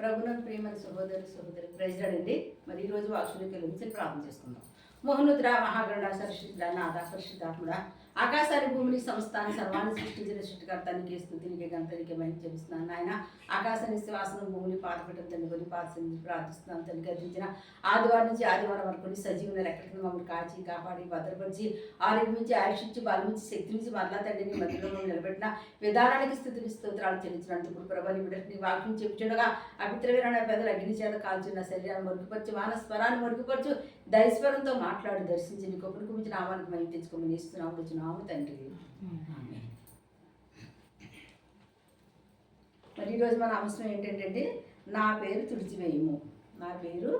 ప్రభున ప్రియమైన సహోదరు సహోదరి ప్రెసిడెంట్ అండి. మరి ఈరోజు వాక్షులకి గురించి ప్రార్థన చేసుకుందాం మోహనుద్ర మహాగరుడ సరస్వతిరా నాద పరిశుద్ధాత్ముడ ఆకాశాన్ని భూమిని సంస్థాన్ని సర్వాన్ని సృష్టించిన సృష్టికర్తానికి స్థుతినికి గంతనికి మంచి చెల్లిస్తున్నాను నాయన ఆకాశాన్ని శ్వాసను భూమిని పాతపెట్టడం తల్లికొని కొని ప్రార్థిస్తున్నాను. తల్లి గర్జించిన ఆదివారం నుంచి ఆదివారం వరకు సజీవుని రెక్కడికి మమ్మల్ని కాచి కాపాడి భద్రపరిచి ఆరోగ్యం నుంచి ఆయుష్ ఇచ్చి నుంచి శక్తి నుంచి మరలా తండ్రిని మధ్యలో నిలబెట్టిన విధానానికి స్థితిని స్తోత్రాలు చెల్లించినందుకు ఇప్పుడు ప్రభాని బిడ్డకి వాక్యం చెప్పుచుండగా అభిత్రవీరమైన పెద్దలు అగ్ని చేత కాల్చున్న శరీరాన్ని మరుగుపరచు మానస్వరాన్ని మరుగుపరచు దైస్వరంతో మాట్లాడి దర్శించి నీ గొప్పను కుమించి నామానికి మేము తెచ్చుకోమని ఇస్తున్నాము వచ్చినాము తండ్రి. మరి ఈరోజు మన అంశం ఏంటంటే నా పేరు తుడిచివేయము. నా పేరు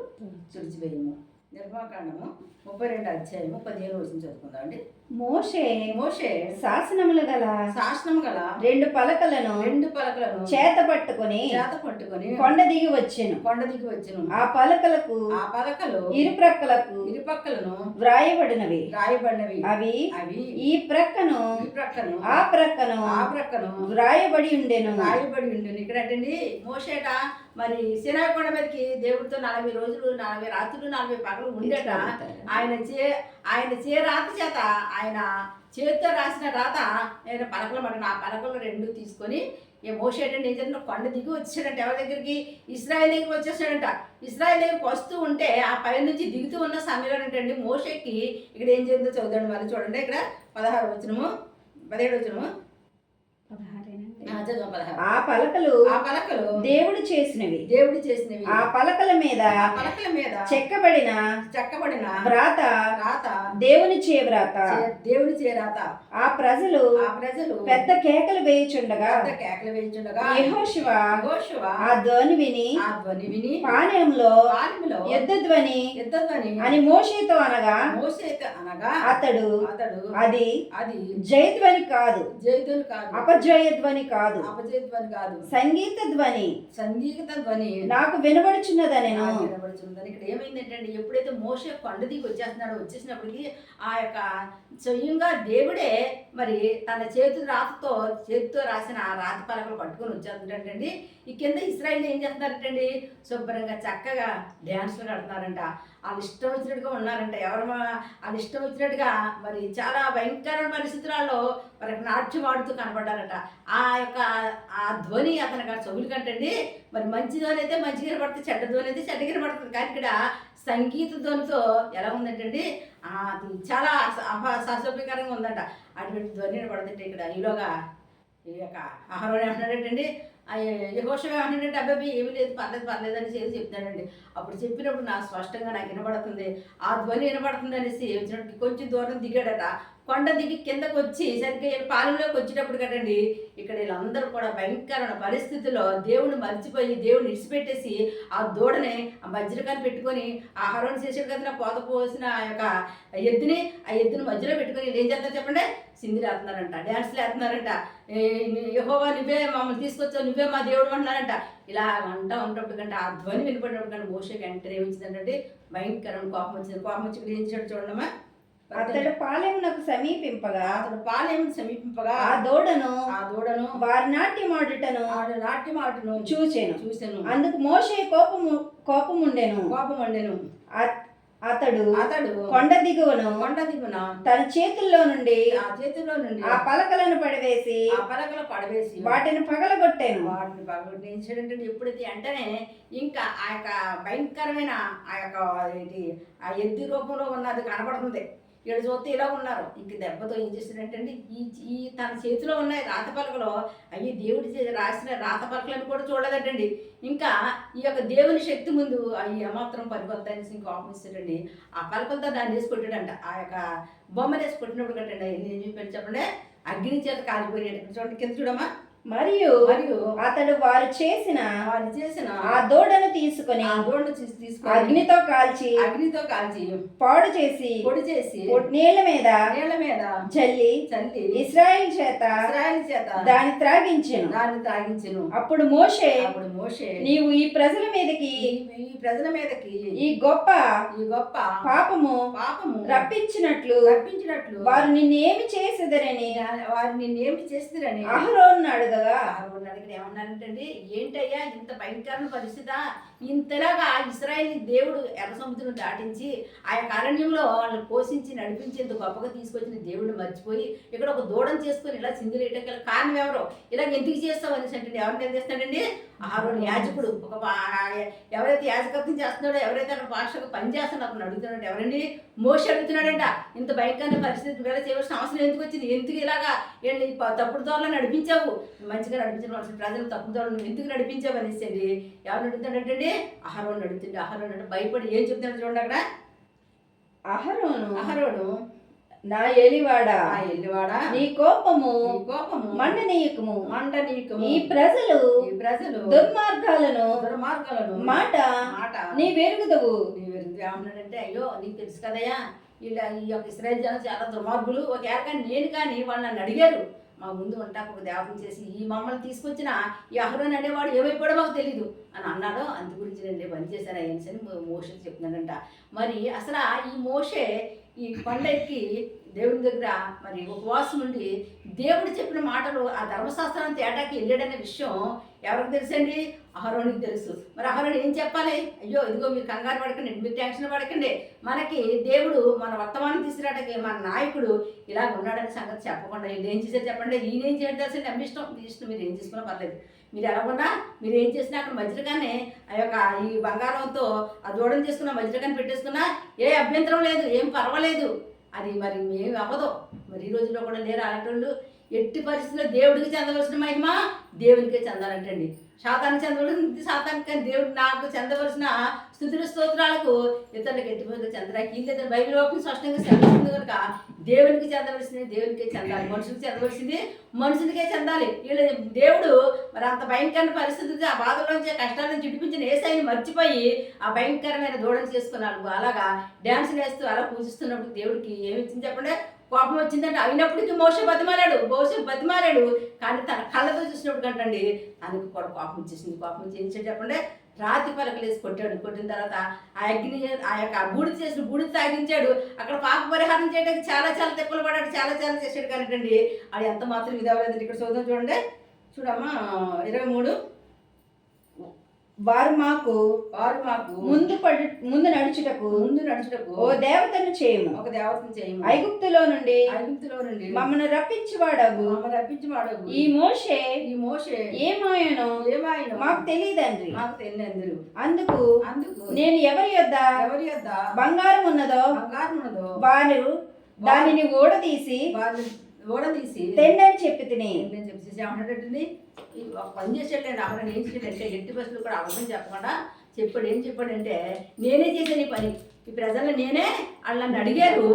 తుడిచివేయము. నిర్మాకాండము ముప్పై రెండు అధ్యాయము పదిహేను వచ్చిన చదువుకుందాం అండి. మోషే మోషే శాసనములు గల శాసనం గల రెండు పలకలను రెండు పలకలను చేత పట్టుకొని చేత పట్టుకొని కొండ దిగి వచ్చెను. కొండ దిగి వచ్చును. ఆ పలకలకు ఆ పలకలు ఇరుప్రక్కలకు ఇరుపక్కలను వ్రాయబడినవి. రాయబడినవి అవి అవి ఈ ప్రక్కను ఈ ప్రక్కను ఆ ప్రక్కను ఆ ప్రక్కను వ్రాయబడి ఉండెను. రాయబడి ఉంటుంది ఇక్కడ ఏంటండి? మోసేట మరి సినాకొండ మీదకి దేవుడితో నలభై రోజులు నలభై రాత్రులు నలభై పగలు ఉండేట. ఆయన చే ఆయన చే రాత చేత ఆయన చేతితో రాసిన రాత నేను పలకలు మాట ఆ పలకలు రెండు తీసుకొని ఏ మోసేటండి ఏం చేసిన కొండ దిగి వచ్చాడంట. ఎవరి దగ్గరికి? ఇస్రాయల్ దగ్గరికి వచ్చేసాడంట. ఇస్రాయల్ దగ్గరికి వస్తూ ఉంటే ఆ పై నుంచి దిగుతూ ఉన్న సమయంలో ఏంటండి మోషేకి. ఇక్కడ ఏం చేస్తుందో చదువుదాం మరి. చూడండి ఇక్కడ పదహారు వచ్చినము పదిహేడు వచ్చినము ఆ, పలకలు ఆ పలకలు దేవుడు చేసినవి. దేవుడు చేసినవి. ఆ పలకల మీద పలకల మీద చెక్కబడిన చెక్కబడిన వ్రాత రాత దేవుని చే వ్రాత. దేవుని చే రాత ఆ ప్రజలు ఆ ప్రజలు పెద్ద కేకలు వేయుచుండగా పెద్ద కేకలు వేయించుండగా యెహోషువ యెహోషువ ఆ ధ్వని విని ఆ ధ్వని విని పానీయంలో పాలెములో యుద్ధ ధ్వని యుద్ధ ధ్వని అని మోషేతో అనగా మోసేత అనగా అతడు అతడు అది అది జయధ్వని కాదు జైతులు కాదు అపజయ ధ్వని కాదు. కాదు. సంగీత ధ్వని సంగీత ధ్వని నాకు వినబడుచున్నదనెను నాకు వినబడుచున్నదని ఇక్కడ ఏమైందంటే ఎప్పుడైతే మోసే కొండ దిగి వచ్చేస్తున్నాడో వచ్చేసినప్పటికీ ఆ యొక్క స్వయంగా దేవుడే మరి తన చేతి రాతతో చేతితో రాసిన ఆ రాతి పలకలు పట్టుకొని వచ్చేస్తుంటండి ఈ కింద ఇస్రాయిల్ ఏం చేస్తున్నారంటండి? శుభ్రంగా చక్కగా డ్యాన్స్లు కడుతున్నారంట వాళ్ళు ఇష్టం వచ్చినట్టుగా ఉన్నారంట. ఎవరు వాళ్ళు ఇష్టం వచ్చినట్టుగా మరి చాలా భయంకరమైన పరిస్థితులలో మరి నాట్యం ఆడుతూ కనపడ్డారట ఆ యొక్క ఆ ధ్వని అతనికి ఆ చెవులు కంటండి. మరి మంచి ధ్వని అయితే మంచి పడుతుంది చెడ్డ ధ్వని అయితే చెడ్డ పడుతుంది. కానీ ఇక్కడ సంగీత ధ్వనితో ఎలా ఉందంటండి? అది చాలా అసభ్యకరంగా ఉందంట. అటువంటి ధ్వని పడుతుంటే ఇక్కడ ఈలోగా ఈ యొక్క ఆహారం ఏమంటాడంటండి యహోషం ఏమంటాడంటే అబ్బాయి ఏమీ లేదు పర్లేదు పర్లేదు అని చేసి చెప్తాడండి అప్పుడు చెప్పినప్పుడు నాకు స్పష్టంగా నాకు వినబడుతుంది. ఆ ధ్వని వినబడుతుంది అనేసి వచ్చినట్టు కొంచెం దూరం దిగాడట. కొండ దిగి కిందకు వచ్చి సరిగ్గా పాలెంలోకి వచ్చేటప్పుడు కదండి ఇక్కడ వీళ్ళందరూ కూడా భయంకరమైన పరిస్థితుల్లో దేవుని మర్చిపోయి దేవుని ఇడిచిపెట్టేసి ఆ దూడని ఆ మధ్యలోకాన్ని పెట్టుకొని ఆహారం చేసాడు కదా పోత పోసిన ఆ యొక్క ఎద్దుని ఆ ఎద్దుని మధ్యలో పెట్టుకొని ఏం చేస్తారు చెప్పండి? సిందిరి వేస్తున్నారంట డ్యాన్స్లు వేస్తున్నారంట యహోవా నువ్వే మమ్మల్ని తీసుకొచ్చావు నువ్వే మా దేవుడు అంటున్నారంట. ఇలా అంటా ఉన్నప్పుడు కంటే ఆ ధ్వని వినపడినప్పుడు కానీ మోసకి వెంటనే ఏమిచ్చిందంటే భయంకరమైన కోపం వచ్చింది. కోపం వచ్చి ఏం చేశాడు చూడమ్మా అతడు పాలెమునకు సమీపింపగా అతను పాలేముని సమీపింపగా ఆ దూడను ఆ దూడను వారి నాట్యమాడుటను ఆడు నాట్యం ఆటను చూచెను. చూశాను అందుకు మోషే కోపము కోపం వండెను అ- అతడు అతడు కొండ దిగువను కొండ దిగున తన చేతుల్లో నుండి ఆ చేతిలో నుండి ఆ పలకలను పడవేసి ఆ పలకలు పడవేసి వాటిని పగలగొట్టాను. వాటిని పగలగొట్టి ఎప్పుడైతే వెంటనే ఇంకా ఆ యొక్క భయంకరమైన ఆ యొక్క ఆ ఎద్దు రూపంలో ఉన్నది కనపడుతుంది వీళ్ళు చూస్తే ఇలా ఉన్నారు. ఇంక దెబ్బతో ఏం చేశాడంటే ఈ ఈ తన చేతిలో ఉన్నాయి రాత పలకలు అవి దేవుడి చే- రాసిన రాత పలకలను కూడా చూడలేదండి ఇంకా ఈ యొక్క దేవుని శక్తి ముందు అవి ఏమాత్రం పనికొస్తాయని ఇంక కోపం ఆ పలకలతో దాన్ని వేసి కొట్టాడంట. ఆ యొక్క బొమ్మలు వేసి కొట్టినప్పుడు కట్టండి. నేను చెప్పాను చెప్పండి అగ్ని చేత కాలిపోయాడు చూడండి కింద చూడమ్మా. మరియు మరియు అతడు వారు చేసిన వారు చేసిన ఆ దూడను తీసుకుని ఆ దూడను తీసి తీసుకొని అగ్నితో కాల్చి అగ్నితో కాల్చి పాడు చేసి పొడి చేసి నీళ్ళ మీద నీళ్ళ మీద చల్లి చల్లి ఇస్రాయేల్ చేత ఇశ్రాయేలు చేత దాన్ని త్రాగించెను. దాన్ని తాగించెను అప్పుడు మోషే అప్పుడు మోషే నీవు ఈ ప్రజల మీదకి ఈ ప్రజల మీదకి ఈ గొప్ప ఈ గొప్ప పాపము పాపము రప్పించినట్లు రప్పించినట్లు వారు నిన్నేమి చేసేదరని వారు నిన్నేమి చేస్తారని అహరోను కదా. అడగగా అహరోను ఏంటయ్యా ఇంత భయంకరమైన పరిస్థితి? ఇంతలాగా ఇస్రాయేల్ దేవుడు ఎర్ర సముద్రం దాటించి ఆ యొక్క అరణ్యంలో వాళ్ళని పోషించి నడిపించేంత గొప్పగా తీసుకొచ్చిన దేవుడిని మర్చిపోయి ఇక్కడ ఒక దూడం చేసుకొని ఇలా సింధులేయటం గల కారణం ఎవరో? ఇలా ఎందుకు చేస్తావు అనేసి అంటే ఎవరిని నిలదీస్తాడండి ఆరోడు యాజకుడు. ఒక ఎవరైతే యాజకత్వం చేస్తున్నాడో ఎవరైతే అక్కడ పాషకు పని చేస్తున్నాడో అతను అడుగుతున్నాడు ఎవరండి? మోషి అడుగుతున్నాడంట. ఇంత భయంకరమైన పరిస్థితి వేళ చేయవలసిన అవసరం ఎందుకు వచ్చింది? ఎందుకు ఇలాగా వీళ్ళని తప్పుడు దోరలో నడిపించావు? మంచిగా నడిపించిన ప్రజలు తప్పుడు దోరలు ఎందుకు నడిపించావు అనేసి ఎవరు అడుగుతున్నాడంటే అడుగుతాడంటే అహరోన్ అడుగుతుండే అహరోన్ అంటే భయపడి ఏం చెప్తున్నాడు చూడండి అక్కడ. అహరోను? అహరోను. నా ఏలివాడా ఆ ఎల్లివాడా నీ కోపము నీ కోపము. మండనీయకము మంట నీకము. ఈ ప్రజలు ఈ ప్రజలు దుర్మార్గాలను దుర్మార్గాలను మాట మాట నీ వెరుగుదవు. నీవు ఎందుకు ఏమన్నాడంటే అయ్యో నీకు తెలుసు కదయ్యా ఇలా ఈ యొక్క ఇస్రాయల్ జనం చాలా దుర్మార్గులు. ఒక కానీ నేను కానీ వాళ్ళు నన్ను అడిగారు. మా ముందు ఉంటా ఒక దేవతం చేసి ఈ మమ్మల్ని తీసుకొచ్చిన ఈ అహరోన్ అనేవాడు ఏమైపోయాడో మాకు తెలీదు. అని అన్నాడో. అందు గురించి నేను పని చేశాను అయ్యన్స్ అని మోషే చెప్తున్నాడంట. మరి అసలు ఈ మోషే ఈ కొండ ఎక్కి దేవుని దగ్గర మరి ఉపవాసం ఉండి దేవుడు చెప్పిన మాటలు ఆ ధర్మశాస్త్రాన్ని తేటాకి వెళ్ళాడనే విషయం ఎవరికి తెలుసండి? అహరోనికి తెలుసు. మరి అహరోని ఏం చెప్పాలి? అయ్యో ఇదిగో మీరు కంగారు పడకండి మీరు టెన్షన్ పడకండి. మనకి దేవుడు మన వర్తమానం తీసుకురాటకి మన నాయకుడు ఇలా ఉన్నాడని సంగతి చెప్పకుండా వీళ్ళు ఏం చేశారు చెప్పండి? ఈయన ఏం చేయడం తెలుసండి అమ్మ ఇష్టం మీ ఇష్టం మీరు ఏం చేసుకున్నా పర్లేదు. మీరు ఎలాగున్నా మీరు ఏం చేసినా అక్కడ మధ్యలోగానే ఆ యొక్క ఈ బంగారంతో ఆ దూడం చేసుకున్న మధ్యలోగానే పెట్టేసుకున్నా ఏ అభ్యంతరం లేదు ఏం పర్వాలేదు. అది మరి ఏమి అవ్వదు. మరి ఈ రోజుల్లో కూడా లేరు అలాంటి ఎట్టి పరిస్థితుల్లో దేవుడికి చెందవలసిన మహిమ దేవునికే చెందాలంటండి. శాతానికి చెందవలసిన శాతానికి కానీ దేవుడు నాకు చెందవలసిన స్థుతుల స్తోత్రాలకు ఇతరులకు ఎట్టి పరిస్థితుల్లో చెందడానికి వీళ్ళు బైబిల్ ఓపెన్ స్పష్టంగా చెందుతుంది కనుక దేవునికి చెందవలసింది దేవునికే చెందాలి. మనుషులకు చెందవలసింది మనుషులకే చెందాలి. వీళ్ళ దేవుడు మరి అంత భయంకరమైన పరిస్థితి ఆ బాధలోంచి కష్టాలను కష్టాల నుంచి ఏసైని మర్చిపోయి ఆ భయంకరమైన దూడను చేసుకున్నాడు. అలాగా డ్యాన్స్ వేస్తూ అలా పూజిస్తున్నప్పుడు దేవుడికి ఏమి ఇచ్చింది చెప్పండి? కోపం వచ్చిందంటే అయినప్పటికీ మోస బతిమాలాడు మోస బతిమాలాడు. కానీ తన కళ్ళతో చూసినప్పుడు కంటండి తనకు కూడా కోపం వచ్చేసింది. కోపం వచ్చి చెప్పండి? రాతి పలకలేసి కొట్టాడు. కొట్టిన తర్వాత ఆ అగ్ని ఆ యొక్క బూడి చేసిన బూడి తాగించాడు. అక్కడ పాప పరిహారం చేయడానికి చాలా చాలా తిప్పలు పడాడు చాలా చాలా చేశాడు కనుకండి అది ఎంత మాత్రం ఇది అవ్వలేదండి. ఇక్కడ చూద్దాం చూడండి. చూడమ్మా ఇరవై మూడు. వారు మాకు వారు మాకు ముందు పడు ముందు నడుచుటకు ముందు నడుచుటకు ఓ దేవతను చేయము. ఒక దేవతను చేయము. ఐగుప్తులో నుండి ఐగుప్తులో నుండి మమ్మల్ని రప్పించువాడగు. మమ్మల్ని రప్పించవాడవు ఈ మోషే ఈ మోషే ఏమాయనో ఏమాయను మాకు తెలియదండ్రి. మాకు తెలియదు అందుకు అందుకు నేను ఎవరి యొద్ద ఎవరి యొద్ద బంగారం ఉన్నదో బంగారం ఉన్నదో వారు దానిని ఊడదీసి వాళ్ళు ఓడదీసి తెండని చెప్పి తిని. నేను చెప్పేసి పని చేసేటండి ఆవిడ ఏం చేసాడంటే ఎట్టి బస్సులు కూడా అబద్ధం చెప్పకుండా చెప్పాడు. ఏం చెప్పాడంటే నేనే చేశాను ఈ పని. ఈ ప్రజలను నేనే వాళ్ళు నన్ను అడిగారు.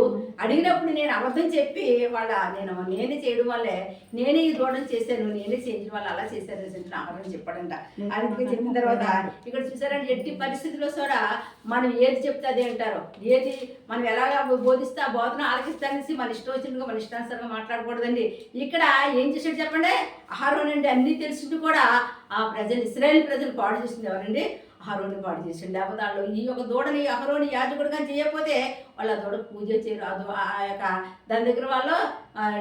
అడిగినప్పుడు నేను అబద్ధం చెప్పి వాళ్ళ నేను నేనే చేయడం వల్లే నేనే ఈ దూడం చేశాను నేనే చేయించడం వల్ల అలా చేశాను అని అబద్ధం చెప్పాడంట. అందుకే చెప్పిన తర్వాత ఇక్కడ చూసారంటే ఎట్టి పరిస్థితుల్లో కూడా మనం ఏది చెప్తే అదే అంటారు. ఏది మనం ఎలాగా బోధిస్తే ఆ బోధన ఆలకిస్తానేసి మన ఇష్టం వచ్చినట్టుగా మన ఇష్టానుసారంగా మాట్లాడకూడదండి. ఇక్కడ ఏం చేశాడు చెప్పండి? ఆహారం అండి అన్నీ తెలిసింది కూడా ఆ ప్రజలు ఇస్రాయేల్ ప్రజలు పాడు చేసింది ఎవరండి? అహరోని పాడు చేసిండు లేకపోతే వాళ్ళు ఈ యొక్క దూడని అహరోని యాజకుడిగా చేయకపోతే వాళ్ళు అదోడ పూజ చేయరు అదో ఆ యొక్క దాని దగ్గర వాళ్ళు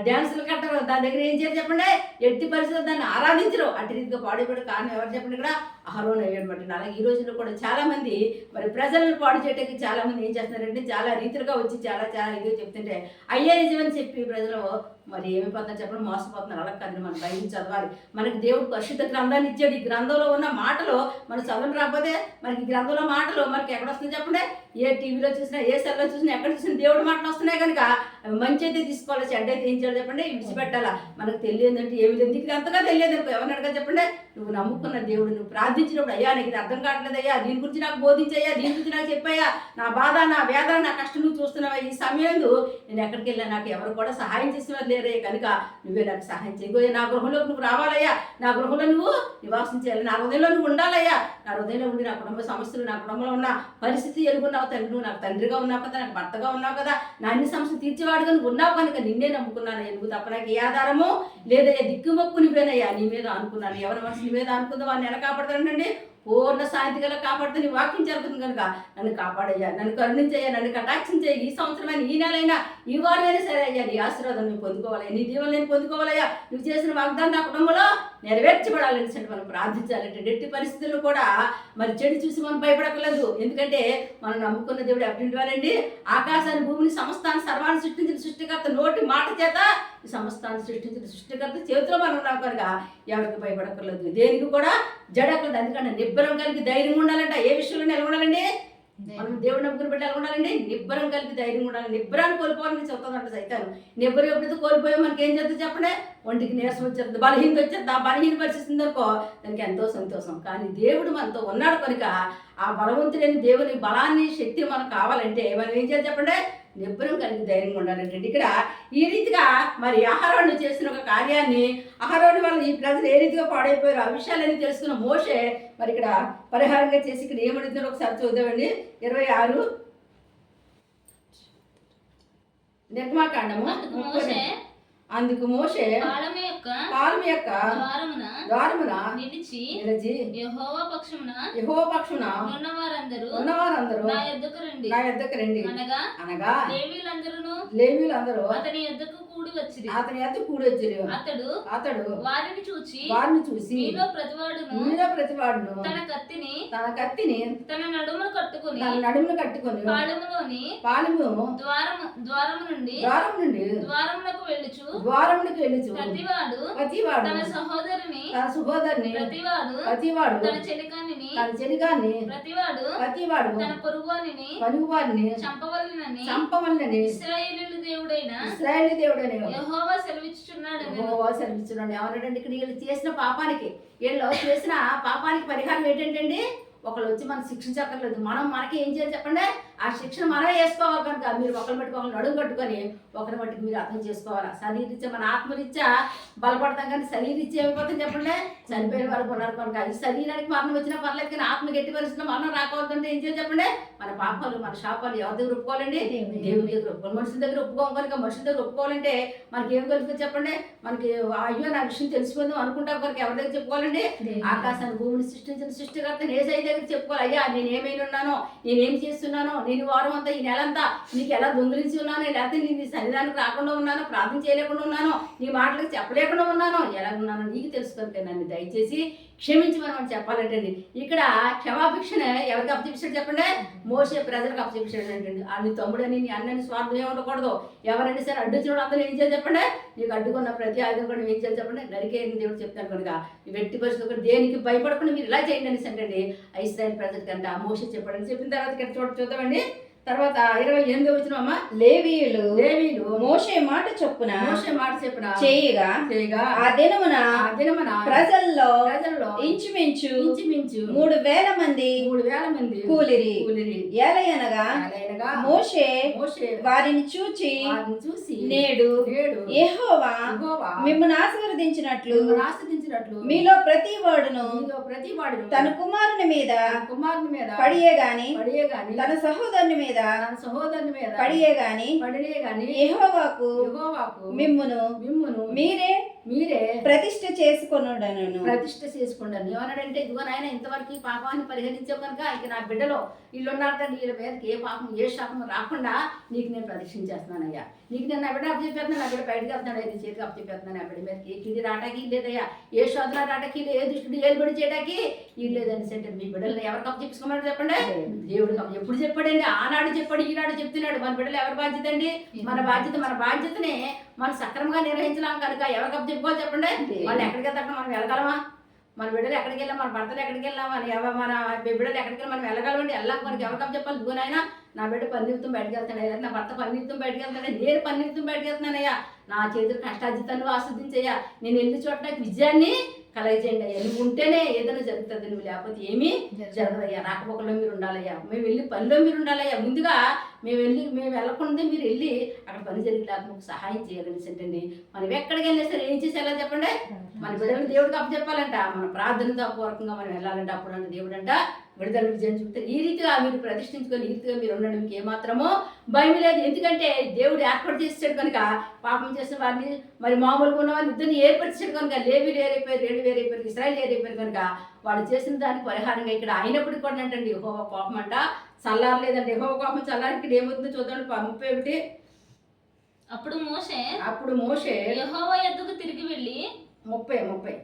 డ్యాన్సులు కట్టరు. దాని దగ్గర ఏం చేయరు చెప్పండి? ఎట్టి పరిస్థితులు దాన్ని ఆరాధించరు. అటు రీతిగా పాడుపడి కారణం ఎవరు చెప్పండి కూడా అహరోన్ అయ్యాడు అలాగే ఈ రోజుల్లో కూడా చాలామంది మరి ప్రజలను పాడు చేయడానికి చాలామంది ఏం చేస్తున్నారంటే చాలా రీతిలుగా వచ్చి చాలా చాలా ఇదిగా చెప్తుంటే అయ్యే నిజమని చెప్పి ప్రజలు మరి ఏమైపోతున్నారు చెప్పడం? మోసపోతున్నారు. అలా కాదు. మన భయం చదవాలి. మనకి దేవుడు పరిశుద్ధ గ్రంథాన్ని ఇచ్చాడు. ఈ గ్రంథంలో ఉన్న మాటలు మనం చదవడం. రాకపోతే మనకి గ్రంథంలో మాటలు మనకి ఎక్కడ వస్తుంది చెప్పండి? ఏ టీవీలో చూసినా ఏ సెల్లో చూసినా ఎక్కడ చూసినా దేవుడి మాటలు వస్తున్నాయి కనుక మంచి అయితే తీసుకోవాలి చెడ్డ అయితే ఏం చేయాలి చెప్పండి? విడిచిపెట్టాలా. మనకు తెలియదంటే ఏమి లేదు నీకు ఇది అంతగా తెలియదు ఎవరిని అడగా చెప్పండి? నువ్వు నమ్ముకున్న దేవుడు నువ్వు ప్రార్థించినప్పుడు అయ్యా నీకు ఇది అర్థం కావట్లేదు అయ్యా దీని గురించి నాకు బోధించయ్యా దీని గురించి నాకు చెప్పయ్యా నా బాధ నా వేదన నా కష్టం నువ్వు చూస్తున్నావా? ఈ సమయంలో నేను ఎక్కడికి వెళ్ళా నాకు ఎవరు కూడా సహాయం చేసేవారు లేరే. కనుక నువ్వే నాకు సహాయం చేయగోయా నా గృహంలోకి నువ్వు రావాలయ్యా. నా గృహంలో నువ్వు నివాసం చేయాలి నా హృదయంలో నువ్వు ఉండాలయ్యా. నా హృదయంలో ఉండి నా కుటుంబ సమస్యలు నా కుటుంబంలో ఉన్న పరిస్థితి ఎరుగున్నావు తండ్రి నువ్వు నాకు తండ్రిగా ఉన్నావు కదా నాకు భర్తగా ఉన్నావు కదా. నా అన్ని సమస్యలు తీర్చేవాడుగా ఉన్నావు కనుక నిన్నే నమ్ముకున్నాను నువ్వు తప్ప నాకు ఏ ఆధారము లేదయ్యా. దిక్కుమొక్కు నువ్వేనయ్యా. నీ మీద అనుకున్నాను. ఎవరి మనసు నీ మీద అనుకుందో వాడిని ఎలా కాపాడతానండి పూర్ణ శాంతి గల కాపాడుతూ నీ వాక్యం జరుగుతుంది కనుక నన్ను కాపాడయ్యా నన్ను కరుణించయ్యా నన్ను కటాక్షించయ్యా. ఈ సంవత్సరమైన ఈ నెలైనా ఈ వారమైనా సరే అయ్యా నీ ఆశీర్వాదం నేను పొందుకోవాలయ్యా నీ దీవెన నేను పొందుకోవాలయ్యా నువ్వు చేసిన వాగ్దానం నా కుటుంబంలో నెరవేర్చబడాలని చెప్పి మనం ప్రార్థించాలంటే ఎట్టి పరిస్థితుల్లో కూడా మరి చెడు చూసి మనం భయపడకలేదు ఎందుకంటే మనం నమ్ముకున్న దేవుడు అటువంటి వారండి. ఆకాశాన్ని భూమిని సమస్తాన్ని సర్వాన్ని సృష్టించిన సృష్టికర్త నోటి మాట చేత ఈ సమస్తాన్ని సృష్టించిన సృష్టికర్త చేతిలో మనం ఉన్నాం కనుక ఎవరికి భయపడకలేదు దేనికి కూడా జడకలేదు ఎందుకంటే నిబ్బరం కలిగి ధైర్యం ఉండాలంట. ఏ విషయంలో నిలబడాలండి? మనం దేవుడు నమ్ముకుని బట్టి ఎలా ఉండాలండి? నిబ్బరం కలిపి ధైర్యం ఉండాలి. నిబ్బరాన్ని కోల్పోవాలని చెప్తానంట సైతాను. నిబ్బరం ఎప్పుడైతే కోల్పోయా మనకి ఏం చేస్తుంది చెప్పండి? ఒంటికి నీరసం వచ్చేస్తుంది బలహీనత వచ్చేది ఆ బలహీన పరిస్థితుంది అనుకో దానికి ఎంతో సంతోషం. కానీ దేవుడు మనతో ఉన్నాడు కనుక ఆ బలవంతుడైన దేవుని బలాన్ని శక్తి మనకు కావాలంటే మనం ఏం చేయాలి చెప్పండి? నిబ్బరం కలిగి ధైర్యంగా ఉండాలంటే ఇక్కడ ఈ రీతిగా మరి అహరోను చేసిన ఒక కార్యాన్ని అహరోను వల్ల ఈ ప్రజలు ఏ రీతిగా పాడైపోయారు? ఆ విషయాలన్నీ తెలుసుకున్న మోషే మరి ఇక్కడ పరిహారంగా చేసి ఇక్కడ ఏమడుగుతున్నారో ఒకసారి చూద్దామండి. ఇరవై ఆరు. నిర్మాకాండము అందుకు మోషే పాలెము యొక్క పాలెం యొక్క ద్వారమున ద్వారమున నిలిచి నిలిచి యెహోవా పక్షమున యెహోవా పక్షున ఉన్న వారందరూ ఉన్నవారందరూ నా యొద్దకు రండి. నా యొద్దకు రండి. అనగా అనగా లేవీలందరూ లేవీలందరూ అతని యొద్దకు కూడి వచ్చిరి. అతని ఎద్దు కూడి వచ్చారు. అతడు అతడు వారిని చూచి వారిని చూసి మీలో ప్రతివాడును మీలో ప్రతివాడును తన కత్తిని తన కత్తిని తన నడుమును కట్టుకుని తన నడుమును కట్టుకొని పాళెములోని పాలెము ద్వారము ద్వారము నుండి ద్వారం నుండి ద్వారమునకు వెళ్ళుచు ద్వారమునికి వెళ్ళుచు ప్రతివాడు ప్రతివాడు తన సహోదరుని తన సుహోదరిని ప్రతివాడు ప్రతివాడు తన చెలికానిని తన చెలిగాన్ని ప్రతివాడు ప్రతివాడు తన పొరుగువానిని పలుగు వారిని చంపవలనని చంపమని ఇస్రాయేలీయుల దేవుడైన ఇస్రాయేల్ దేవుడని యెహోవా సెలవిచ్చుచున్నాడు. యెహోవా సెలవిస్తున్నాడు ఎవరంటే ఇక్కడ వీళ్ళు చేసిన పాపానికి వీళ్ళు చేసిన పాపానికి పరిహారం ఏంటంటే ఒకళ్ళు వచ్చి మనం శిక్షించక్కర్లేదు. మనం మనకి ఏం చేయాలి చెప్పండి? ఆ శిక్షణ మనమే వేసుకోవాలి కనుక మీరు ఒకరిని బట్టి ఒకరిని నడుము కట్టుకొని ఒకరిని బట్టి మీరు అర్థం చేసుకోవాలి? శరీరీత్యా మన ఆత్మరీత్యా బలపడతాం కానీ శరీరీత్యా ఏమైపోతుంది చెప్పండి? చనిపోయిన వాళ్ళు ఉన్నారు కనుక. ఈ శరీరానికి మరణం వచ్చినా పర్లేదు కానీ ఆత్మ గట్టి పరిస్థితుల్లో మరణం రాకూడదంటే ఏం చేయాలి చెప్పండి? మన పాపాలు మన శాపాలు ఎవరి దగ్గర ఒప్పుకోవాలండి? దేవుని దగ్గర ఒప్పుకోవాలి మనుషుల దగ్గర ఒప్పుకోం కనుక మనుషుల దగ్గర ఒప్పుకోవాలంటే మనకి ఏం కలుగుతుంది చెప్పండి? మనకి అయ్యో నా విషయం తెలిసిపోయింది అనుకుంటాం కనుక ఎవరి దగ్గర చెప్పుకోవాలండి? ఆకాశాన్ని భూమిని సృష్టించిన సృష్టికర్త నేసై దగ్గర చెప్పుకోవాలి. అయ్యా నేను ఏమైనా ఉన్నానో నేనేం చేస్తున్నానో నేను వారం అంతా ఈ నెల అంతా నీకు ఎలా దొంగిలించి ఉన్నానో లేకపోతే నేను నీ సన్నిధానికి రాకుండా ఉన్నానో ప్రార్థన చేయలేకుండా ఉన్నానో నీ మాటలకు చెప్పలేకుండా ఉన్నానో ఎలా ఉన్నానో నీకు తెలుసు కనుక నన్ను దయచేసి క్షమించమని మనం చెప్పాలంటే ఇక్కడ క్షమాభిక్షణ ఎవరికి అప్పచెప్పాడు చెప్పండి? మోసే ప్రజలకు అప్పచెప్పాడు అంటండి. నీ తమ్ముడని నీ అన్నని స్వార్థం ఏమి ఉండకూడదు ఎవరైనా సరే అడ్డు చూడ అందరూ ఏం చేయాలి చెప్పండి? నీకు అడ్డుకున్న ప్రతి ఆయుధం కూడా ఏం చేయాలి చెప్పండి? గరికే దేవుడు చెప్తాను కనుక. వ్యక్తి పరిస్థితి కూడా దేనికి భయపడకుండా మీరు ఇలా చేయండి అనేసి అంటే ఇస్రాయల్ ప్రజలకంట మోసే చెప్పండి చెప్పిన తర్వాత ఇక్కడ చూడ చూద్దామండి. తర్వాత ఇరవై ఎనిమిది వచ్చిన అమ్మ లేవీయులు. దేవీలు మోషే మాట చొప్పున మోసే మాట చెప్పిన చేయగా చేయగా ఆ దినమున ఆ దినమున ప్రజల్లో ప్రజల్లో ఇంచుమించు ఇంచుమించు మూడు వేల మంది మూడు వేల మంది కూలిరి. కూలిరి. ఏలయనగా అలాగనగా మోషే మోషే వారిని చూచి వారిని చూసి నేడు నేడు యెహోవా యెహోవా మిమ్మల్ని ఆశీర్వదించినట్లు మిమ్మల్ని మీలో ప్రతి వాడును మీలో ప్రతి వాడును తన కుమారుని మీద కుమారుని మీద పడియే గాని పడియే గాని తన సహోదరుని మీద తన సహోదరుని మీద పడియే గాని పడియే గాని యెహోవాకు యెహోవాకు మిమ్మును మిమ్మును మీరే మీరే ప్రతిష్ఠ చేసుకొనుడను ప్రతిష్ఠ చేసుకోండి అని ఏమన్నాడంటే ఇదిగో నాయన ఇంతవరకు ఈ పాపాన్ని పరిహరించావు కనుక ఇక నా బిడ్డలో వీళ్ళు ఉన్నారంటే వీళ్ళ మీదకి ఏ పాపం ఏ శాపం రాకుండా నీకు నేను ప్రదక్షిణ చేస్తున్నానయ్యా నీకు నేను నా బిడ్డ అప్పచెప్పేస్తున్నాను నా బిడ్డ బయటకు వెళ్తున్నాడు అయితే చేతికి అప్పచెప్పేస్తున్నాను నా బిడ్డ మీదకి. ఏ కిడి రాటాకి లేదయ్యా. ఏ శోధన రాటాకి ఏ దుష్టుడు ఏలుబడి చేయడానికి ఈ లేదని సెంటర్ మీ బిడ్డలు ఎవరికి అప్పచెప్పుకోమని చెప్పండి? దేవుడికి అప్ప- ఎప్పుడు చెప్పాడండి? ఆనాడు చెప్పాడు ఈనాడు చెప్తున్నాడు. మన బిడ్డలు ఎవరి బాధ్యత అండి? మన బాధ్యత మన బాధ్యతనే మనం సక్రమంగా నిర్వహించలేం కనుక ఎవరికి అప్పు చెప్పుకోవాలి చెప్పండి? వాళ్ళు ఎక్కడికి వెళ్తాక మనం వెళ్ళగలమా? మన బిడ్డలు ఎక్కడికి వెళ్ళాం మన భర్తలు ఎక్కడికి వెళ్ళాం మన మన బిడ్డలు ఎక్కడికి వెళ్ళి మనం వెళ్ళగలమండి. వెళ్ళాం మనకి ఎవరికి అప్పు చెప్పాలి? ఇదిగోనైనా నా బిడ్డ పని నిమిత్తం బయటకు వెళ్తాడయ్యా నా భర్త పని నిమిత్తం బయటకు వెళ్తాడే నేను పని నిమిత్తం బయటకు వెళ్తున్నానయ్యా. నా చేతులు కష్టాజితాన్ని ఆస్వాదించయ్యా. నేను వెళ్ళి చోట నాకు విజయాన్ని కలగజేయండి అయ్యా. నువ్వు ఉంటేనే ఏదైనా జరుగుతుంది. నువ్వు లేకపోతే ఏమీ జరగదయ్యా. రాకపోకలో మీరు ఉండాలయ్యా. మేము వెళ్ళి పనిలో మీరు ఉండాలయ్యా. ముందుగా మేము వెళ్ళి మేము వెళ్ళకుండా మీరు వెళ్ళి అక్కడ పని జరిగేలాగా మాకు సహాయం చేయాలని ఏంటండి మనం ఎక్కడికి వెళ్ళినా సరే ఏం చేసి వెళ్ళాలి చెప్పండి మన బిడ్డలు దేవుడికి అప్పు చెప్పాలంట మన ప్రార్థనతో పూర్వకంగా మనం వెళ్ళాలంటే అప్పుడు అంటే దేవుడు అంట విడుదల విజయం చూపుతారు ఈ రీతిగా మీరు ప్రతిష్ఠించుకొని ఈ రీతిగా మీరు ఉండడం. మీకు ఏమాత్రమో భయం లేదు. ఎందుకంటే దేవుడు ఏర్పాటు చేసాడు కనుక పాపం చేసిన వారిని మరి మామూలుగా ఉన్న వారిని ఇద్దరిని ఏర్పరిచాడు కనుక లేవి వేరైపోయారు ఏడు వేరైపోయారు ఇస్రాయల్ వేరైపోయారు కనుక వాళ్ళు చేసిన దానికి పరిహారంగా ఇక్కడ అయినప్పటికీ కూడా ఏంటండి యెహోవా కోపం అంట. చల్లారలేదండి యెహోవా కోపం చల్లారి ఇక్కడ ఏమవుతుందో చూద్దాం. ముప్పై ఒకటి. అప్పుడు మోషే అప్పుడు మోషే యెహోవా యొద్దకు తిరిగి వెళ్ళి ముప్పై ముప్పై.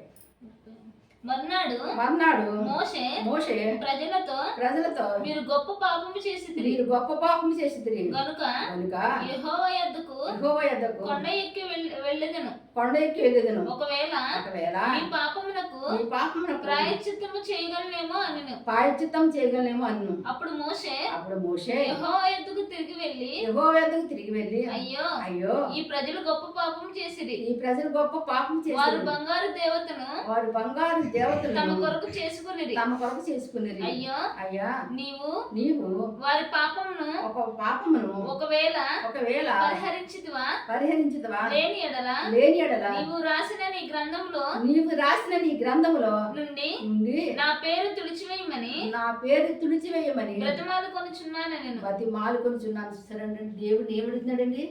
మర్నాడు మర్నాడు మోషే మోషే ప్రజలతో ప్రజలతో మీరు గొప్ప పాపము చేసి మీరు గొప్ప పాపం చేసి తిరిగి గనుక కనుక యెహోవా యొద్దకు యెహోవా యొద్దకు కొండ ఎక్కి వెళ్- వెళ్ళెదను. కొండ ఎక్కి వెళ్ళేదను. ఒకవేళ ఒకవేళ మీ పాపమునకు ఈ పాపమునకు ప్రాయశ్చిత్తము చేయగలనేమో అని పాయచిత్తం చేయగలనేమో అన్ను. అప్పుడు మోషే అప్పుడు మోషే యెహోవా యొద్దకు తిరిగి వెళ్ళి యెహోవా యొద్దకు తిరిగి వెళ్ళి అయ్యో అయ్యో ఈ ప్రజలు గొప్ప పాపం చేసిరి. ఈ ప్రజలు గొప్ప పాపం వారు చేశారు బంగారు దేవతను వారు బంగారు తమ దేవతలను కొరకు చేసుకునిరి. తమ కొరకు చేసుకునేది అయ్యో అయ్యా నీవు నీవు వారి పాపమును ఒక పాపమును ఒకవేళ ఒకవేళ పరిహరించితివా? పరిహరించదవా లేని ఎడల లేని ఎడల నీవు రాసిన నీ గ్రంథంలో నీవు రాసిన నీ గ్రంథములో నుండి నుండి నా పేరు తుడిచివేయమని నా పేరు తుడిచివేయమని బ్రతమాలు కొనుచున్నాను నేను. ప్రతి మాలుకొనిచున్నాను చూసారండి దేవుడు ఏమడుగుతున్నాడండి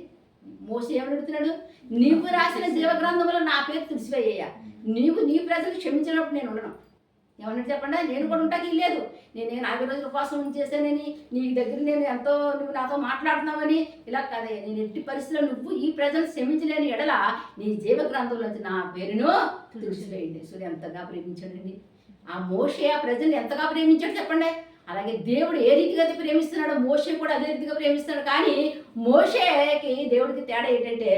మోసే ఏమడుతున్నాడు నీవు రాసిన జీవగ్రంథంలో నా పేరు తుడిచివేయ్యా నీవు నీ ప్రజలు క్షమించినప్పుడు నేను ఉండను. ఏమన్నా చెప్పండి? నేను కూడా ఉంటాకి లేదు. నేను నలభై రోజుల ఉపవాసం చేశానని నీ దగ్గర నేను ఎంతో నువ్వు నాతో మాట్లాడుతున్నావని ఇలా కాదే నేను ఎట్టి పరిస్థితిలో నువ్వు ఈ ప్రజలు క్షమించలేని ఎడల నీ జీవ గ్రంథంలో నా పేరును తుడిచివేయండి. సూర్య ఎంతగా ప్రేమించాడండి. ఆ మోషే ఆ ప్రజల్ని ఎంతగా ప్రేమించాడు చెప్పండి? అలాగే దేవుడు ఏ రీతిగా అయితే ప్రేమిస్తున్నాడో మోషే కూడా అదే రీతిగా ప్రేమిస్తున్నాడు. కానీ మోషేకి దేవుడికి తేడా ఏంటంటే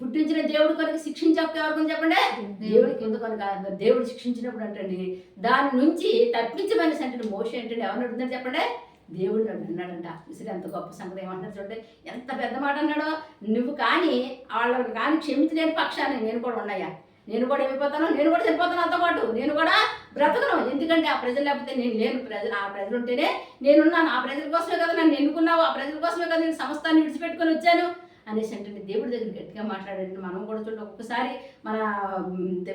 పుట్టించిన దేవుడు కనుక శిక్షించక ఎవరికి చెప్పండి? దేవుడికి ఎందుకు కనుక దేవుడు శిక్షించినప్పుడు అంటండి దాని నుంచి తప్పించమని అంటే మోషే ఏంటంటే ఎవరిని అడుగుతుందని చెప్పండి? దేవుడు అన్నాడంట విసిరి ఎంత గొప్ప సంగతి ఏమంటారు చూడండి. ఎంత పెద్ద మాట అన్నాడో. నువ్వు కానీ వాళ్ళని కానీ క్షమించలేని పక్షాన్ని నేను కూడా ఉన్నాయా నేను కూడా ఏమైపోతాను నేను కూడా చనిపోతాను అంతో పాటు. నేను కూడా బ్రతకను. ఎందుకంటే ఆ ప్రజలు లేకపోతే నేను లేను. ప్రజలు ఆ ప్రజలు ఉంటేనే నేనున్నాను. ఆ ప్రజల కోసమే కదా నన్ను ఎన్నుకున్నావు. ఆ ప్రజల కోసమే కదా నేను సంస్థాన్ని విడిచిపెట్టుకొని వచ్చాను అనేసి అంటే దేవుడి దగ్గర గట్టిగా మాట్లాడండి మనం కూడా చూడండి. ఒక్కసారి మన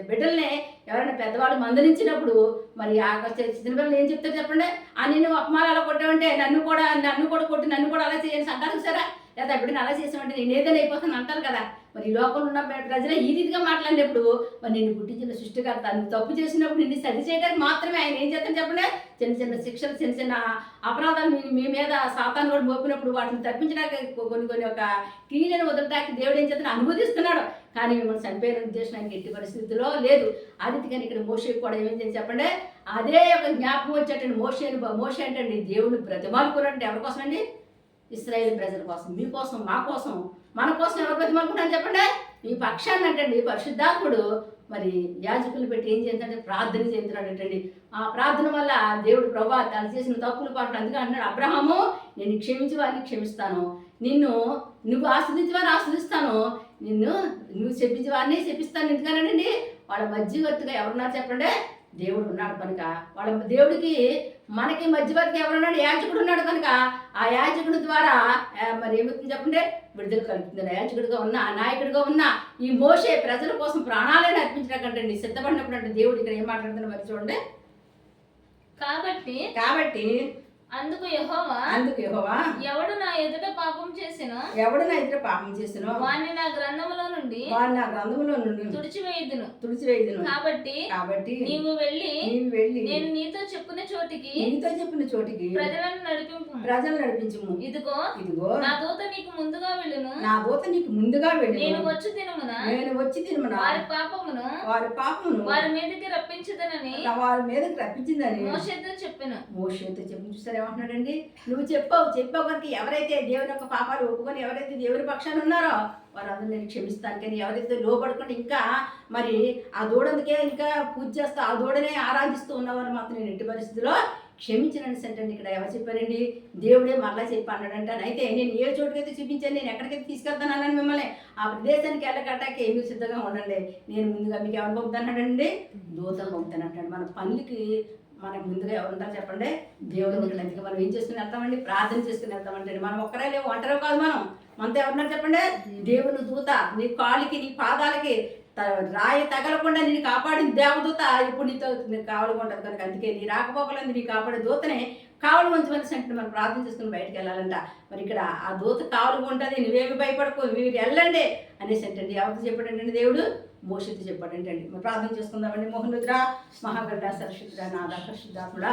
బిడ్డల్ని ఎవరైనా పెద్దవాళ్ళు మందలించినప్పుడు మరి ఆ చిన్న పిల్లలు ఏం చెప్తారు చెప్పండి? ఆ నేను అపమానాలు అలా కొట్టామంటే నన్ను కూడా నన్ను కూడా కొట్టి నన్ను కూడా అలా చేయాలి. సంతానం సరే లేదా ఎప్పుడైనా అలా చేసామంటే నేను ఏదైనా అయిపోతాను అంటారు కదా. మరి ఈ లోకంలో ఉన్న ప్రజలే ఈ రీతిగా మాట్లాడినప్పుడు మరి నేను పుట్టించిన సృష్టికర్త నువ్వు తప్పు చేసినప్పుడు నిన్ను సరి చేయడానికి మాత్రమే ఆయన ఏం చేస్తాను చెప్పండి? చిన్న చిన్న శిక్షలు చిన్న చిన్న అపరాధాలు మీ మీ మీద సాతాను కూడా మోపినప్పుడు వాటిని తప్పించడానికి కొన్ని కొన్ని ఒక క్రియలను వదలడానికి దేవుడు ఏం చేస్తాను అనుమతిస్తున్నాడు. కానీ మిమ్మల్ని చనిపోయిన ఉద్దేశం ఆయనకి ఎట్టి పరిస్థితిలో లేదు. ఆ రీతిగా ఇక్కడ మోషే కూడా ఏమైంది చెప్పండి? అదే ఒక జ్ఞాపకం వచ్చేటండి మోషే మోషే అంటే దేవుడు బ్రతిమాలుకున్నట్టు ఎవరికోసమండి? అండి ఇస్రాయేల్ ప్రజల కోసం మీకోసం మా కోసం మన కోసం ఎవరు బ్రతిమాలుకుంటారు చెప్పండి. ఈ పక్షాన్ని అంటండి పరిశుద్ధాత్ముడు మరి యాజకులు పెట్టి ఏం చేస్తాడంటే ప్రార్థన చేస్తున్నాడంటండి. ఆ ప్రార్థన వల్ల దేవుడు ప్రభా తను చేసిన తప్పులు పాటలు అందుకే అంటున్నాడు అబ్రహాము నేను క్షమించి వారిని క్షమిస్తాను. నిన్ను నువ్వు ఆస్వాదించి వారిని ఆస్వాదిస్తాను నిన్ను నువ్వు చెప్పించి వారిని చెప్పిస్తాను ఎందుకనండి? వాళ్ళ మధ్యవర్తిగా ఎవరున్నారు చెప్పండి? దేవుడు ఉన్నాడు కనుక. వాళ్ళ దేవుడికి మనకి మధ్యవర్తి ఎవరున్నాడు? యాజకుడు ఉన్నాడు కనుక. ఆ యాజకుడి ద్వారా మరి ఏమవుతుంది చెప్పండి? విడుదల కలుగుతుంది. యాజకుడిగా ఉన్న ఆ నాయకుడిగా ఉన్న ఈ మోసే ప్రజల కోసం ప్రాణాలను అర్పించడాకంటండి సిద్ధపడినప్పుడు అంటే దేవుడు ఇక్కడ ఏం మాట్లాడుతున్నా మరి చూడండి. కాబట్టి కాబట్టి అందుకు యెహోవా అందుకు యెహోవా ఎవడు నా ఎదుట పాపం చేసినో ఎవడు నా ఎదుట పాపం చేసినో వాణ్ణి నా గ్రంథములో నుండి వాడు నా గ్రంథంలో నుండి తుడిచివేయుదును. తుడిచివేయదును. కాబట్టి కాబట్టి నీవు వెళ్ళి నీవు వెళ్ళి నేను నీతో చెప్పుకునే చోటికి నీతో చెప్పిన చోటికి ప్రజలను నడిపింపు. ప్రజలు నడిపించము. ఇదిగో ఇదిగో నా దూత నీకు ముందుగా వెళ్ళును. నా దూత నీకు ముందుగా నేను వెళ్ళి వచ్చు దినమున నేను వచ్చి తినమన వారి పాపమును వారి పాపమును వారి మీదకి రప్పించదనని వారి మీదకి రప్పించిందని మోషేతో చెప్పాను. మోషేతో చెప్పి చూసారు? ఏమంటున్నాడండి నువ్వు చెప్పావు చెప్పావు కనుక ఎవరైతే దేవుని యొక్క పాపాలు ఒప్పుకొని ఎవరైతే దేవుని పక్షాన్ని ఉన్నారో వారందరూ నేను క్షమిస్తాను. కానీ ఎవరైతే లోపడుకుంటే ఇంకా మరి ఆ దూడందుకే ఇంకా పూజ చేస్తూ ఆ దూడనే ఆరాధిస్తూ ఉన్నవారు మాత్రం నేను ఎట్టి పరిస్థితిలో క్షమించనని సెంటండి ఇక్కడ ఎవరు చెప్పారండి? దేవుడే మరలా చెప్పి అన్నాడంట. అయితే నేను ఏ చోటుకైతే చూపించాను నేను ఎక్కడికైతే తీసుకెళ్తాను అన్నాను మిమ్మల్ని. ఆ ప్రదేశానికి వెళ్ళకట్టాక మీరు సిద్ధంగా ఉండండి. నేను ముందుగా మీకు ఎవరు పంపుతానండి దూతం పంపుతానంటాడు మన పనులకి మనకు ముందుగా ఎవరుంటారు చెప్పండి. దేవుడు ఉంటాడు అందుకే మనం ఏం చేసుకుని వెళ్తామండి? ప్రార్థన చేసుకుని వెళ్తామంటే మనం ఒక్కరే లేవు ఒంటరి కాదు మనం. మనతో ఎవరున్నారు చెప్పండి? దేవుని దూత నీ కాళ్ళకి నీ పాదాలకి త- రాయి తగలకుండా నేను కాపాడిన దేవదూత ఇప్పుడు నీతో నీకు కావడం కనుక అందుకే నీ రాకపోకలేదు నీ కాపాడే దూతనే కావలు మంచి మనిషి అంటే మనం ప్రార్థన చేసుకుని బయటకు వెళ్ళాలంట. మరి ఇక్కడ ఆ దూత కావలుగా ఉంటుంది నువ్వేమి భయపడకు మీరు వెళ్ళండి అనేసి అంటే ఎవరితో చెప్పాడంటే దేవుడు? మోషతో చెప్పాడంటండి? మరి ప్రార్థన చేసుకుందామండి. మోహనుద్ర మహాగడ్డ సరశుద్ర నాద పరిశుద్ధాత్ముడ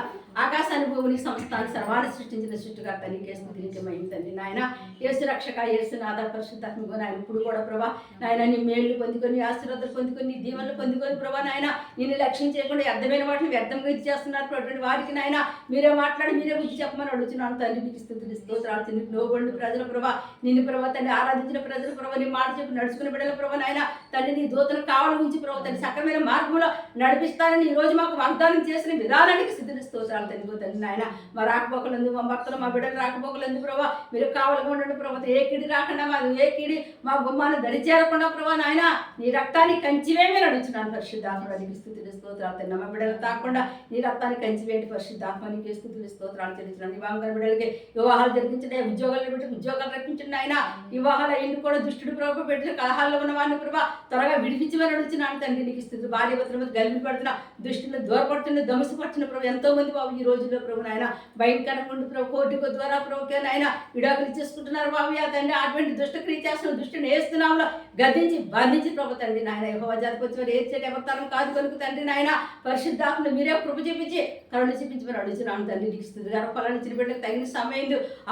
ఆకాశాన్ని భూమిని సంస్థాన్ని సర్వాన్ని సృష్టించిన సృష్టికర్త నీకే స్థుతి తండ్రి. నాయన ఏసు రక్షక ఏసు నాద పరిశుద్ధాత్మకు నాయన ఇప్పుడు కూడా ప్రభా నాయన నీ మేళ్ళు పొందుకొని ఆశీర్వాదాలు పొందుకొని నీ దీవెనలు పొందుకొని ప్రభా నాయన నిన్ను లక్ష్యం చేయకుండా అర్థమైన వాటిని వ్యర్థంగా ఇది చేస్తున్నారు అటువంటి వారికి నాయన మీరే మాట్లాడి మీరే బుద్ధి చెప్పమని అడుగుతున్నాను. తండ్రి మీకు స్థుతులు స్తోత్రాలు తిని లోబడి ప్రజల ప్రభా. నిన్ను ప్రభా తండ్రి ఆరాధించిన ప్రజల ప్రభా నీ మాట చెప్పి నడుచుకుని బిడ్డల ప్రభా నాయన తండ్రి నీ దూతను కావాలి ఉంచి ప్రభుత్వం తండ్రి సక్రమైన మార్గంలో నడిపిస్తానని ఈ రోజు మాకు వాగ్దానం చేసిన విధానానికి సిద్ధిని స్తోత్రాలు తండ్రి తండ్రి నాయన. మా రాకపోకలందు మా భర్తలు మా బిడ్డలు రాకపోకలందు ప్రభావ మీరు కావాలని ఉండండి ప్రభా. ఏ కిడి రాకుండా మా ఏ కిడి మా గుమ్మాన్ని దరిచేరకుండా ప్రభా నాయన. నీ రక్తాన్ని కంచివేమే నడుచున్నాను పరిశుద్ధాత్మడానికి స్థుతులు స్తోత్రాలు తిన్నా మా బిడ్డలు తాకుండా నీ రక్తాన్ని కంచివేటి పరిశుద్ధాత్మనికి స్థుతులు స్తోత్రాలు చెల్లించిన వివాహం బిడ్డలకి వివాహాలు జరిగించండి ఉద్యోగాలు పెట్టి ఉద్యోగాలు రప్పించండి ఆయన వివాహాలు అయ్యింది కూడా దుష్టుడు ప్రభు పెట్టిన కలహాల్లో ఉన్న వాడిని ప్రభా త్వరగా విడిపించమని అడుగుతున్నాను తండ్రి నీకు స్థితి భార్య భర్తల మీద గల్లి పడుతున్న దుష్టులు దూరపడుతున్న దమసపడుతున్న ప్రభు ఎంతో మంది బాబు ఈ రోజుల్లో ప్రభు నాయన. భయంకరంగా ఉండి ప్రభు కోర్టుకు ద్వారా ప్రభుకే నాయన విడాకులు చేసుకుంటున్నారు బాబు. యా తండ్రి అటువంటి దుష్ట క్రియ చేస్తున్న దుష్టుని వేస్తున్నాములో గద్దించి బంధించి ప్రభు తండ్రి నాయన. యహోవా జాతికొచ్చి ఏడ్చేటి అవతారం కాదు కనుక తండ్రి నాయన. పరిశుద్ధాత్మలు మీరే కృప చూపించి కరుణ చూపించమని అడుగుతున్నాను తండ్రి నీకు స్థితి గర్భఫలాన్ని ఇచ్చిన బిడ్డకు తగిన సమయం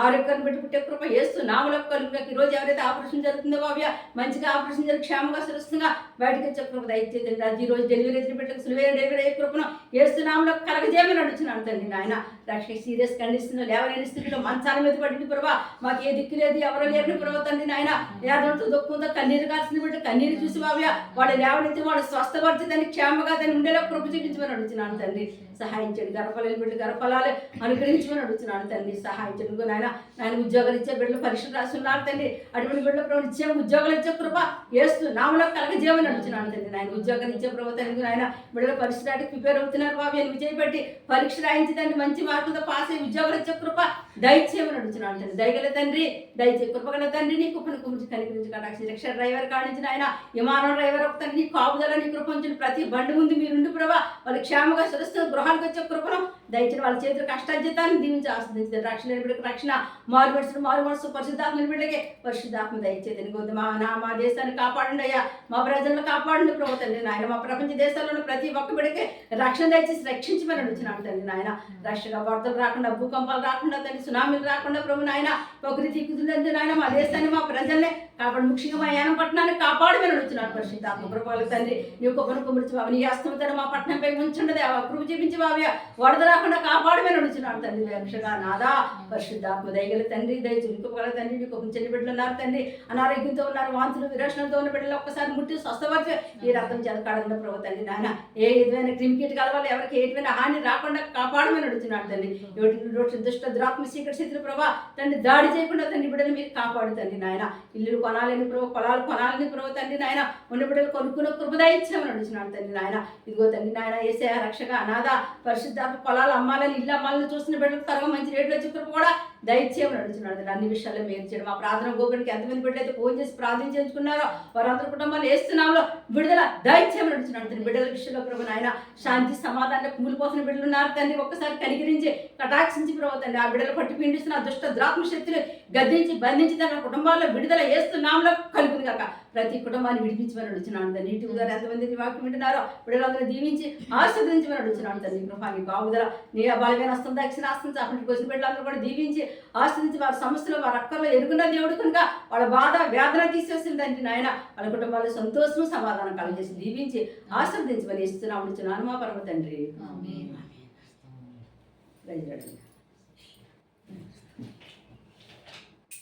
ఆరోగ్యాన్ని బట్టి పుట్టే కృప వేస్తూ నామలకు కలుగుగా. ఈ రోజు ఎవరైతే ఆపరేషన్ జరుగుతుందో బాబు మంచిగా ఆపరేషన్ జరిగి క్షేమంగా సురక్షితంగా బయటకు వచ్చే కృప దయచేదండి అది ఈ రోజు డెలివరీ అయిన బిడ్డకు సులువైన డెలివరీ అయ్యే కృపను ఏస్తున్నాములో కలగజేయమని అడుగుతున్నాను తండ్రి నాయన. రక్షణ సీరియస్ కండిషన్ లేవలేని స్థితిలో మంచాల మీద పడింది ప్రభా. మాకు ఏ దిక్కు లేదు ఎవరో లేని ప్రభా తండ్రి నాయన. ఏదంతో దుఃఖంతో కన్నీరు కాల్సిన బిడ్డ కన్నీరు చూసి బాబు వాడు లేవనైతే వాడు స్వస్థపరిచి దాన్ని క్షేమగా దాన్ని ఉండేలా కృప చూపించమని అడుగుతున్నాను తండ్రి. సహాయించండి. గర్భఫలాలు బిడ్డ గర్భఫలాలు అనుగ్రహించమని అడుగుతున్నాను తండ్రి. సహాయించండి. ఇంకో నాయన నాయన ఉద్యోగాలు ఇచ్చే బిడ్డలు పరీక్షలు రాస్తున్నారు తండ్రి. అటువంటి బిడ్డల ప్రభు ఇచ్చే ఉద్యోగాలు ఇచ్చే కృప వేస్తూ నామలో కలగజేయమని అడుగుతున్నాను తండ్రి. నాయన ఉద్యోగాలు ఇచ్చే ప్రభు నాయన? బిడ్డల పరీక్ష రాయడానికి ప్రిపేర్ అవుతున్నారు బాబు. అని విజయ పెట్టి పరీక్ష రాయించి తండ్రి మంచి మార్కులతో పాస్ అయ్యి ఉద్యోగాలు ఇచ్చే కృప దయచేయమని అడుగుతున్నాను తండ్రి. దయగల తండ్రి దయచే కృపగల తండ్రి నీ కృపను కుమించి కనికరించి. కటాక్షి రిక్షా డ్రైవర్ కాడించిన ఆయన విమానం డ్రైవర్ ఒక తండ్రి నీ కాపుదల నీ కృప ప్రతి బండి ముందు మీరుండి ప్రభా. వాళ్ళు క్షేమంగా గృహ లోకాలకు వచ్చే కృపను దయచేసి వాళ్ళ చేతులు కష్టార్జితాన్ని దీవించి ఆస్వాదించింది రక్షణ బిడ్డకు రక్షణ మారు మనసు మారు మనసు పరిశుద్ధాత్మ బిడ్డకే పరిశుద్ధాత్మ దయచేది గొద్దు మా నా మా దేశాన్ని కాపాడండి అయ్యా. మా ప్రజలను కాపాడండి ప్రభు తండ్రి నాయన. మా ప్రపంచ దేశాల్లో ప్రతి ఒక్క బిడ్డకే రక్షణ దయచేసి రక్షించమని అడుగుతున్నాను తండ్రి నాయన. రక్షణ వరదలు రాకుండా భూకంపాలు రాకుండా తండ్రి సునామీలు రాకుండా ప్రభు నాయన. ప్రకృతి కుదిరింది నాయన మా దేశాన్ని మా ప్రజల్ని కాబట్టి ముఖ్యంగా మా యానం పట్టణాన్ని కాపాడమని అడుగుతున్నాను పరిశుద్ధాత్మ కృపలు తండ్రి. నీ కొబ్బరి కుమర్చి బాబు నీ హస్తంతో మా పట్టణంపై ఉంచండి ఆ కృప చూపించి బావ్య వరద రాకుండా కాపాడమని నడుచున్నాడు తండ్రి రక్షగా నాదా పరిశుద్ధాత్మ దయగల తండ్రి దయ చురుకుగల తండ్రి నీకు ఒక చెల్లి బిడ్డలు ఉన్నారు తండ్రి. అనారోగ్యంతో ఉన్నారు వాంతులు విరక్షణతో ఉన్న బిడ్డలు ఒక్కసారి ముట్టి స్వస్థపరిచి ఈ రక్తం చెదకాడంలో ప్రభు తండ్రి నాయన. ఏ విధమైన క్రిమికీట కలవాలి ఎవరికి ఏ విధమైన హాని రాకుండా కాపాడమని నడుచున్నాడు తండ్రి. ఎవరి దుష్ట దురాత్మ సీకటి శత్రు ప్రభా తండ్రి దాడి చేయకుండా తండ్రి బిడ్డలు మీరు కాపాడు తండ్రి నాయన. ఇల్లు కొనాలని ప్రభు పొలాలు కొనాలని ప్రభు తండ్రి నాయన. ఉన్న బిడ్డలు కొనుక్కున్న కృపదాయించామని నడుచున్నాడు తండ్రి నాయన. ఇదిగో తండ్రి నాయన ఏసే రక్షక అనాథ పరిశుద్ధాత్మ పొలాలు అమ్మాలని ఇల్లు అమ్మాలని చూస్తున్న బిడ్డలకు త్వరగా మంచి రేట్లు వచ్చి కూడా దయచేయమని అడుగుతున్నాడు అన్ని విషయాల్లో మీరు చేయడం. మా ప్రార్థన గోపునికి ఎంతమంది బిడ్డలైతే ఫోన్ చేసి ప్రార్థన చేయించుకున్నారో వారందరి కుటుంబాలు వేస్తున్నాములో విడుదల దయచేయమని అడుగుతున్నాడు తండ్రి బిడ్డల విషయంలో ప్రభు నాయన శాంతి సమాధానం కూలిపోతున్న బిడ్డలు ఉన్నారు తండ్రి. ఒక్కసారి కనికరించి కటాక్షించి ప్రభు తండ్రి. ఆ బిడ్డలు పట్టి పిండిస్తున్న ఆ దుష్ట ద్రాత్మ శక్తులు గద్దించి బంధించి తన కుటుంబాల్లో విడుదల వేస్తున్నాంలో కలుగుతుంది కాక ప్రతి కుటుంబాన్ని విడిపించమని అడుగుతున్నాను తండ్రి నీటి ఉదారు ఎంతమంది వాక్యం వింటున్నారో బిడ్డలందరూ దీవించి ఆశీర్వదించమని అడుగుతున్నాను తండ్రి కృపాని బాగుదల నీ బలమైన వస్తుంది దక్షిణ ఆస్తుంది అప్పటికి వచ్చిన బిడ్డలందరూ కూడా దీవించి ఆస్వాదించి వారి సమస్యలు వారి అక్కర్లో ఎరుగున్న దేవుడు కనుక వాళ్ళ బాధ వేదన తీసేసింది తండ్రి నాయన వాళ్ళ కుటుంబాల్లో సంతోషము సమాధానం కలగజేసి దీవించి ఆస్వాదించమని ఇస్తున్నాము ఇస్తున్నాను మా పరమ తండ్రి.